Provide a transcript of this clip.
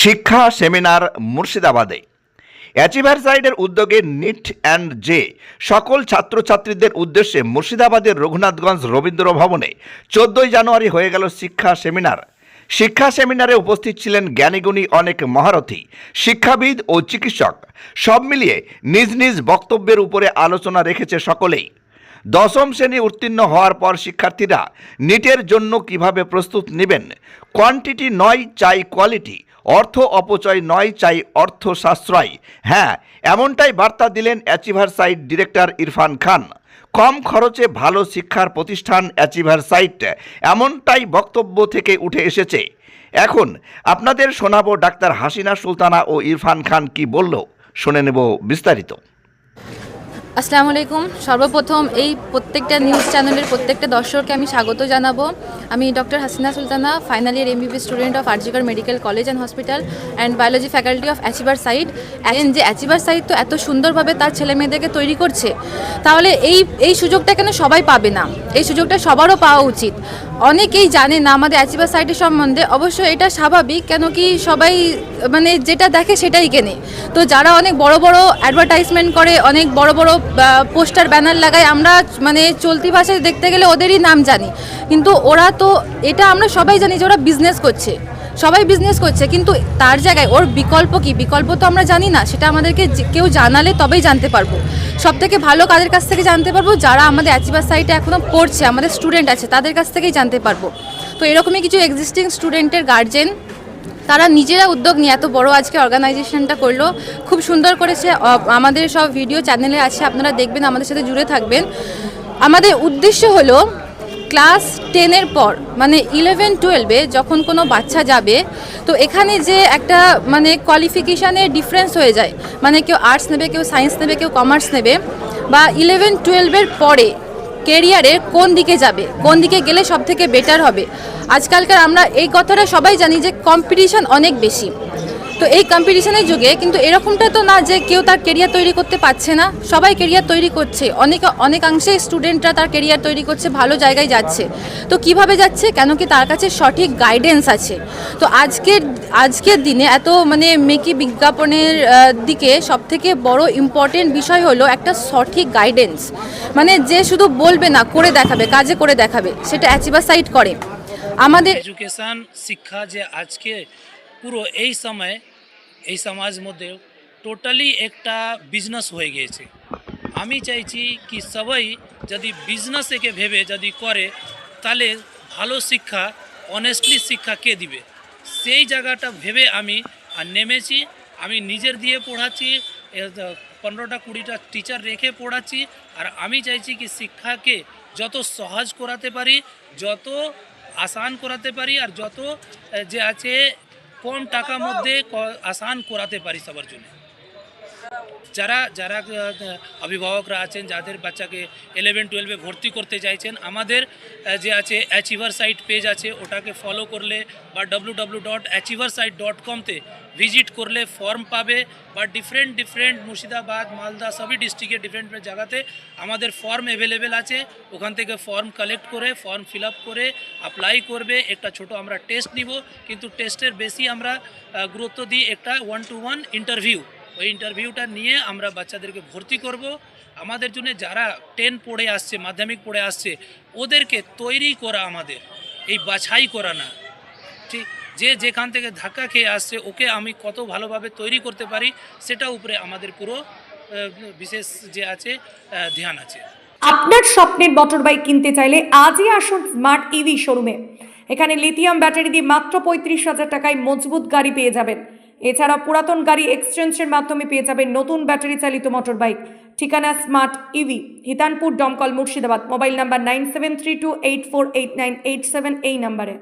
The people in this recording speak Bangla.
শিক্ষা সেমিনার মুর্শিদাবাদে। অ্যাচিভার সাইডের উদ্যোগে নিট অ্যান্ড জে সকল ছাত্রছাত্রীদের উদ্দেশ্যে মুর্শিদাবাদের রঘুনাথগঞ্জ রবীন্দ্র ভবনে চোদ্দই জানুয়ারি হয়ে গেল শিক্ষা সেমিনার। শিক্ষা সেমিনারে উপস্থিত ছিলেন জ্ঞানীগুণী অনেক মহারথী, শিক্ষাবিদ ও চিকিৎসক। সব মিলিয়ে নিজ নিজ বক্তব্যের উপরে আলোচনা রেখেছে সকলেই। দশম শ্রেণি উত্তীর্ণ হওয়ার পর শিক্ষার্থীরা নিটের জন্য কীভাবে প্রস্তুত নেবেন? কোয়ান্টিটি নয় চাই কোয়ালিটি অর্থ অপচয় নয় চাই অর্থ সাশ্রয় হ্যাঁ এমনটাই বার্তা দিলেন achiever site director Irfan Khan. কম খরচে ভালো শিক্ষার প্রতিষ্ঠান অ্যাচিভার সাইট এমনটাই বক্তব্য থেকে উঠে এসেছে। এখন আপনাদের শোনাবো ডাক্তার হাসিনা সুলতানা ও ইরফান খান কি বলল? শুনে নেব বিস্তারিত। আসসালামু আলাইকুম। সর্বপ্রথম এই প্রত্যেকটা নিউজ চ্যানেলের প্রত্যেকটা দর্শককে আমি স্বাগত জানাব। আমি doctor Hasina Sultana final year MBB student of RG Kar medical college and hospital and biology faculty of achiever side যে অ্যাচিভার সাইড তো এত সুন্দরভাবে তার ছেলে মেয়েদেরকে তৈরি করছে, তাহলে এই এই সুযোগটা কেন সবাই পাবে না? এই সুযোগটা সবারও পাওয়া উচিত। অনেকেই জানে না আমাদের অ্যাচিভার সাইটের সম্বন্ধে। অবশ্য এটা স্বাভাবিক কেন কি সবাই মানে যেটা দেখে সেটাই কেনে। তো যারা অনেক বড় বড় অ্যাডভার্টাইজমেন্ট করে, অনেক বড় বড় পোস্টার ব্যানার লাগায়, আমরা মানে চলতি ভাষায় দেখতে গেলে ওদেরই নাম জানি। কিন্তু ওরা তো, এটা আমরা সবাই জানি যে ওরা বিজনেস করছে। সবাই বিজনেস করছে, কিন্তু তার জায়গায় ওর বিকল্প কি? বিকল্প তো আমরা জানি না, সেটা আমাদেরকে কেউ জানালে তবেই জানতে পারব। সব থেকে ভালো কাদের কাছ থেকে জানতে পারব? যারা আমাদের অ্যাচিভার সাইটে এখনও পড়ছে, আমাদের স্টুডেন্ট আছে, তাদের কাছ থেকেই জানতে পারব। তো এরকমই কিছু এক্সিস্টিং স্টুডেন্টের গার্জেন তারা নিজেরা উদ্যোগ নিয়ে এত বড় আজকে অর্গানাইজেশনটা করল। খুব সুন্দর করেছে আমাদের সব ভিডিও চ্যানেলে আছে, আপনারা দেখবেন, আমাদের সাথে জুড়ে থাকবেন। আমাদের উদ্দেশ্য হলো ক্লাস টেনের পর মানে ইলেভেন টুয়েলভে যখন কোনো বাচ্চা যাবে, তো এখানে যে একটা মানে কোয়ালিফিকেশানের ডিফারেন্স হয়ে যায় মানে কেউ আর্টস নেবে, কেউ সায়েন্স নেবে, কেউ কমার্স নেবে, বা ইলেভেন টুয়েলভের পরে কেরিয়ারের কোন দিকে যাবে, কোন দিকে গেলে সব থেকে বেটার হবে। আজকালকার আমরা এই কথাটা সবাই জানি যে কম্পিটিশন অনেক বেশি। তো এই কম্পিটিশনের যুগে কিন্তু এরকমটা তো না যে কেউ তার কেরিয়ার তৈরি করতে পারছে না। সবাই কেরিয়ার তৈরি করছে। অনেক, অনেকাংশে স্টুডেন্টরা তার কেরিয়ার তৈরি করছে, ভালো জায়গায় যাচ্ছে। তো কীভাবে যাচ্ছে? কেন কি তার কাছে সঠিক গাইডেন্স আছে? তো আজকের আজকের দিনে এত মানে মেকি বিজ্ঞাপনের দিকে সবথেকে বড় ইম্পর্টেন্ট বিষয় হলো একটা সঠিক গাইডেন্স মানে যে শুধু বলবে না, করে দেখাবে, কাজে করে দেখাবে, সেটা অ্যাচিভার সাইড করে। আমাদের এডুকেশন শিক্ষা যে আজকে পুরো এই সময় এই সমাজ মধ্যে টোটালি একটা বিজনেস হয়ে গিয়েছে। আমি চাইছি কি সবাই যদি বিজনেস একে ভেবে যদি করে, তাহলে ভালো শিক্ষা অনেস্টলি শিক্ষা কে দিবে? সেই জায়গাটা ভেবে আমি আর নেমেছি, আমি নিজের দিয়ে পড়াচ্ছি পনেরোটা কুড়িটা টিচার রেখে পড়াচ্ছি, আর আমি চাইছি কি শিক্ষাকে যত সহজ করাতে পারি, যত আসান করাতে পারি, আর যত যে আছে কম টাকার মধ্যে আসান করাতে পারি সবার জন্য। যারা যারা অভিভাবকরা আছেন, যাদের বাচ্চাকে ইলেভেন টুয়েলভে ভর্তি করতে চাইছেন, আমাদের যে আছে অ্যাচিভার সাইট পেজ আছে, ওটাকে ফলো করলে বা W W dot achiever site dot কমতে ভিজিট করলে ফর্ম পাবে বা ডিফারেন্ট ডিফারেন্ট মুর্শিদাবাদ, মালদা সবই ডিস্ট্রিক্টের ডিফারেন্ট জায়গাতে আমাদের ফর্ম অ্যাভেলেবেল আছে। ওখান থেকে ফর্ম কালেক্ট করে ফর্ম ফিল করে অ্যাপ্লাই করবে। একটা ছোট আমরা টেস্ট নিব, কিন্তু টেস্টের বেশি আমরা গুরুত্ব দিই একটা ওয়ান টু ওয়ান ইন্টারভিউ ওই ইন্টারভিউটা নিয়ে আমরা বাচ্চাদেরকে ভর্তি করব। আমাদের জন্য যারা টেন পড়ে আসছে, মাধ্যমিক পড়ে আসছে, ওদেরকে তৈরি করা আমাদের। এই বাছাই করা না। ঠিক যে যেখান থেকে ধাক্কা খেয়ে আসছে, ওকে আমি কত ভালোভাবে তৈরি করতে পারি, সেটা উপরে আমাদের পুরো বিশেষ যে আছে ধ্যান আছে। আপনার স্বপ্নের মোটর বাইক কিনতে চাইলে আজই আসুন স্মার্ট ইভি শোরুমে এখানে লিথিয়াম ব্যাটারি দিয়ে মাত্র পঁয়ত্রিশ হাজার টাকায় মজবুত গাড়ি পেয়ে যাবেন। এছাড়া পুরাতন গাড়ি এক্সচেঞ্জের মাধ্যমে পেয়ে যাবেন নতুন ব্যাটারি চালিত মোটর বাইক ঠিকানা smart EV Hitanpur Domkal Murshidabad. Mobile number nine seven three two eight four eight nine eight seven এই নাম্বারে।